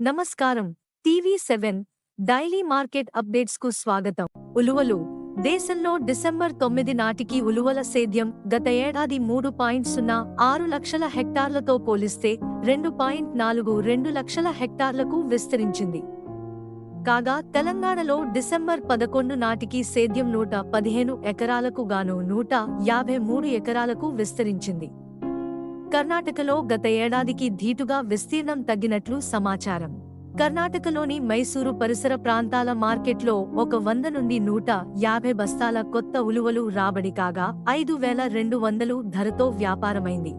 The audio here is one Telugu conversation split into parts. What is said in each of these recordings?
నమస్కారం. టీవీ సెవెన్ డైలీ మార్కెట్ అప్డేట్స్కు స్వాగతం. ఉలువలు దేశంలో డిసెంబర్ తొమ్మిది నాటికి ఉలువల సేద్యం గత ఏడాది మూడు పాయింట్ సున్నా ఆరు లక్షల హెక్టార్లతో పోలిస్తే రెండు పాయింట్ నాలుగు రెండు లక్షల హెక్టార్లకు విస్తరించింది. కాగా తెలంగాణలో డిసెంబర్ పదకొండు నాటికి సేద్యం నూట పదిహేను ఎకరాలకు గాను నూట యాభై మూడు ఎకరాలకు విస్తరించింది. కర్ణాటకలో గత ఏడాదికి ధీటుగా విస్తీర్ణం తగ్గినట్లు సమాచారం. కర్ణాటకలోని మైసూరు పరిసర ప్రాంతాల మార్కెట్లో ఒక వంద నుండి నూట యాభై బస్తాల కొత్త ఉలువలు రాబడి కాగా ఐదు వేల రెండు వందలు ధరతో వ్యాపారమైంది.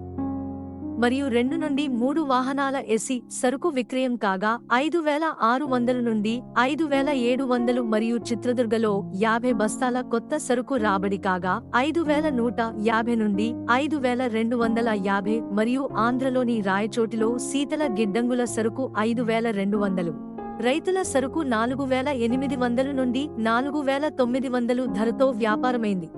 మరియు రెండు నుండి మూడు వాహనాల ఎసి సరుకు విక్రయం కాగా ఐదు వేల ఆరు వందల నుండి ఐదు వేల ఏడు వందలు మరియు చిత్రదుర్గలో యాభై బస్తాల కొత్త సరుకు రాబడి కాగా ఐదు వేల నూట యాభై నుండి ఐదు వేల రెండు వందల యాభై మరియు ఆంధ్రలోని రాయచోటిలో శీతల గిడ్డంగుల సరుకు ఐదు వేల రెండు వందలు. రైతుల సరుకు నాలుగు వేల ఎనిమిది వందలు నుండి నాలుగు వేల తొమ్మిది వందలు ధరతో వ్యాపారమైంది.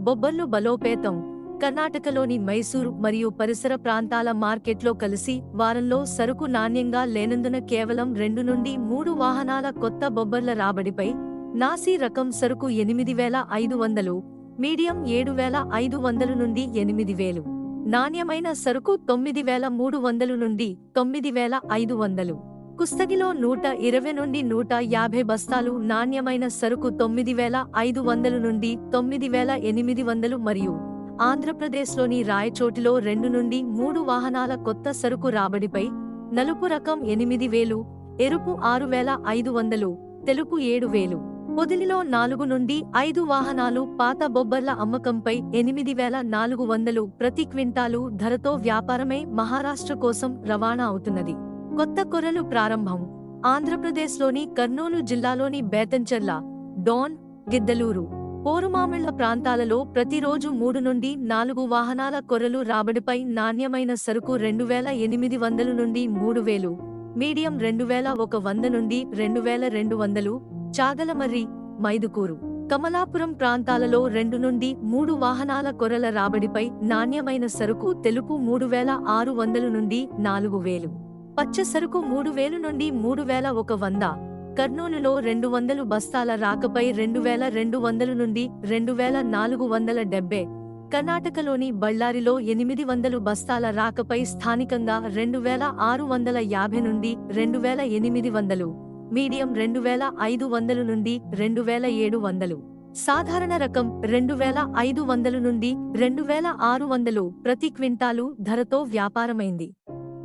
బొబ్బర్లు బలోపేతం. కర్ణాటకలోని మైసూరు మరియు పరిసర ప్రాంతాల మార్కెట్లో కలిసి వారంలో సరుకు నాణ్యంగా లేనందున కేవలం రెండు నుండి మూడు వాహనాల కొత్త బొబ్బర్ల రాబడిపై నాసీ రకం సరుకు ఎనిమిది వేల ఐదు వందలు మీడియం ఏడు వేల ఐదు వందలు నుండి ఎనిమిది వేలు నాణ్యమైన సరుకు తొమ్మిది వేల మూడు వందలు నుండి తొమ్మిది వేల ఐదు వందలు. కుస్తగిలో నూట ఇరవై నుండి నూట యాభై బస్తాలు నాణ్యమైన సరుకు తొమ్మిది వేల ఐదు వందలు నుండి తొమ్మిది వేల ఎనిమిది వందలు మరియు ఆంధ్రప్రదేశ్లోని రాయచోటిలో రెండు నుండి మూడు వాహనాల కొత్త సరుకు రాబడిపై నలుపు రకం ఎనిమిది వేలు ఎరుపు ఆరు వేల ఐదు వందలు తెలుపు ఏడు వేలు. పొదిలిలో నాలుగు నుండి ఐదు వాహనాలు పాత బొబ్బర్ల అమ్మకంపై ఎనిమిది వేల నాలుగు వందలు ప్రతి క్వింటాలు ధరతో వ్యాపారమే మహారాష్ట్ర కోసం రవాణా అవుతున్నది. కొత్త కొరలు ప్రారంభం. ఆంధ్రప్రదేశ్లోని కర్నూలు జిల్లాలోని బేతంచెర్ల డోన్ గిద్దలూరు. పోరుమామిళ్ళ ప్రాంతాలలో ప్రతిరోజు మూడు నుండి నాలుగు వాహనాల కొరలు రాబడిపై నాణ్యమైన సరుకు రెండు వేల ఎనిమిది వందలు నుండి మూడు వేలు మీడియం రెండు వేల ఒక వంద నుండి రెండు వేల రెండు వందలు చాగలమర్రి మైదుకూరు కమలాపురం ప్రాంతాలలో రెండు నుండి మూడు వాహనాల కొరల రాబడిపై నాణ్యమైన సరుకు తెలుపు మూడు వేల ఆరు వందలు నుండి నాలుగు వేలు పచ్చ సరుకు మూడు వేలు నుండి మూడు వేల ఒక వంద కర్నూలులో రెండు వందలు బస్తాల రాకపై రెండు వేల రెండు వందల నుండి రెండు వేల నాలుగు వందల డెబ్బై. కర్ణాటకలోని బళ్ళారిలో ఎనిమిది వందలు బస్తాల రాకపై స్థానికంగా రెండు వేల ఆరు వందల యాభై నుండి రెండు వేల ఎనిమిది వందలు. మీడియం రెండు వేల ఐదు వందలు నుండి రెండు వేల ఏడు వందలు. సాధారణ రకం రెండు వేల ఐదు వందల నుండి రెండు వేల ఆరు వందలు ప్రతి క్వింటాలు ధరతో వ్యాపారమైంది.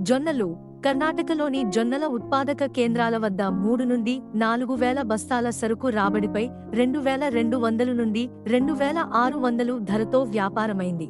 జొన్నలు కర్ణాటకలోని జొన్నల ఉత్పాదక కేంద్రాల వద్ద మూడు నుండి నాలుగు వేల బస్తాల సరుకు రాబడిపై రెండు వేల రెండు వందలు నుండి రెండు వేల ఆరు వందలు ధరతో వ్యాపారమైంది.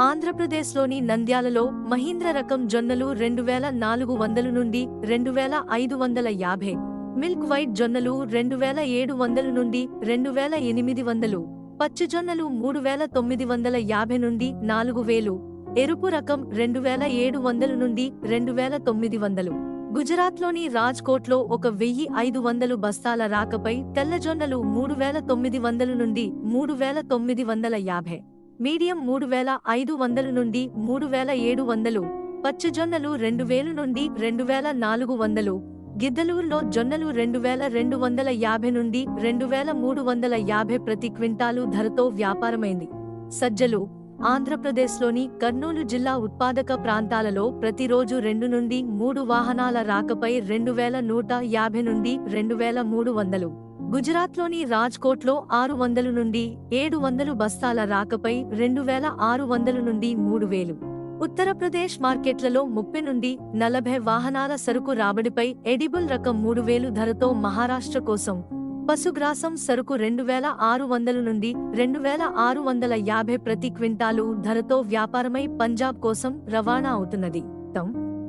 ఆంధ్రప్రదేశ్లోని నంద్యాలలో మహీంద్ర రకం జొన్నలు రెండు వేల నాలుగు వందల నుండి రెండు వేల ఐదు వందల యాభై మిల్క్ వైట్ జొన్నలు రెండు వేల ఏడు వందల నుండి రెండు వేల ఎనిమిది వందలు పచ్చి జొన్నలు మూడు వేల తొమ్మిది వందల యాభై నుండి నాలుగు వేలు ఎరుపు రకం రెండు వేల ఏడు వందలు నుండి రెండు వేల తొమ్మిది వందలు. గుజరాత్లోని రాజ్కోట్లో ఒక వెయ్యి ఐదు వందలు బస్తాల రాకపై తెల్లజొన్నలు మూడు వేల తొమ్మిది వందలు నుండి మూడు వేల తొమ్మిది వందల యాభై. మీడియం మూడు వేల ఐదు వందల నుండి మూడు వేల ఏడు వందలు. పచ్చజొన్నలు రెండు వేలు నుండి రెండు వేల నాలుగు వందలు. గిద్దలూరులో జొన్నలు రెండు వేల రెండు వందల యాభై నుండి రెండు వేల మూడు వందల యాభై ప్రతి క్వింటాలు ధరతో వ్యాపారమైంది. సజ్జలు ఆంధ్రప్రదేశ్లోని కర్నూలు జిల్లా ఉత్పాదక ప్రాంతాలలో ప్రతిరోజు రెండు నుండి మూడు వాహనాల రాకపై రెండు వేల నూట యాభై నుండి రెండు వేల మూడు వందలు. గుజరాత్లోని రాజ్కోట్లో ఆరు వందలు నుండి ఏడు వందలు బస్తాల రాకపై రెండు వేల ఆరు వందలు నుండి మూడు వేలు. ఉత్తరప్రదేశ్ మార్కెట్లలో ముప్పై నుండి నలభై వాహనాల సరుకు రాబడిపై ఎడిబుల్ రకం మూడు వేలు ధరతో మహారాష్ట్ర కోసం పశుగ్రాసం సరుకు రెండు వేల ఆరు వందల నుండి రెండు వేల ఆరు వందల యాభై ప్రతి క్వింటాలు ధరతో వ్యాపారమై పంజాబ్ కోసం రవాణా అవుతున్నది.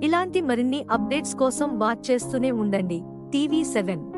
ఇలాంటి మరిన్ని అప్డేట్స్ కోసం వాచ్ చేస్తూనే ఉండండి. TV seven.